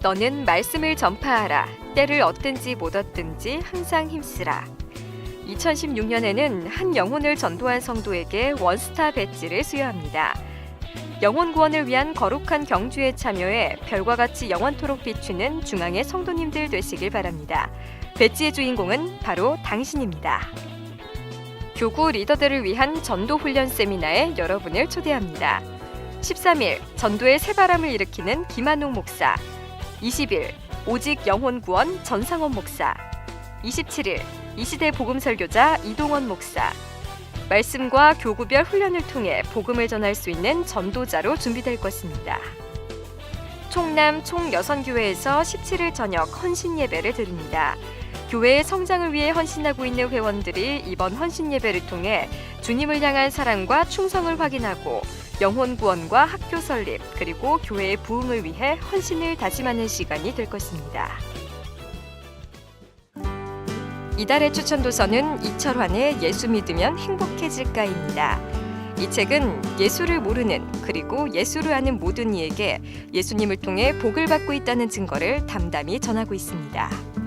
너는 말씀을 전파하라. 때를 얻든지 못 얻든지 항상 힘쓰라. 2016년에는 한 영혼을 전도한 성도에게 원스타 배지를 수여합니다. 영혼 구원을 위한 거룩한 경주에 참여해 별과 같이 영원토록 비추는 중앙의 성도님들 되시길 바랍니다. 배지의 주인공은 바로 당신입니다. 교구 리더들을 위한 전도 훈련 세미나에 여러분을 초대합니다. 13일 전도의 새바람을 일으키는 김한웅 목사, 20일 오직 영혼 구원 전상원 목사, 27일 이시대 복음 설교자 이동원 목사. 말씀과 교구별 훈련을 통해 복음을 전할 수 있는 전도자로 준비될 것입니다. 총남 총여선교회에서 17일 저녁 헌신 예배를 드립니다. 교회의 성장을 위해 헌신하고 있는 회원들이 이번 헌신 예배를 통해 주님을 향한 사랑과 충성을 확인하고 영혼 구원과 학교 설립 그리고 교회의 부흥을 위해 헌신을 다짐하는 시간이 될 것입니다. 이달의 추천 도서는 이철환의 예수 믿으면 행복해질까입니다. 이 책은 예수를 모르는 그리고 예수를 아는 모든 이에게 예수님을 통해 복을 받고 있다는 증거를 담담히 전하고 있습니다.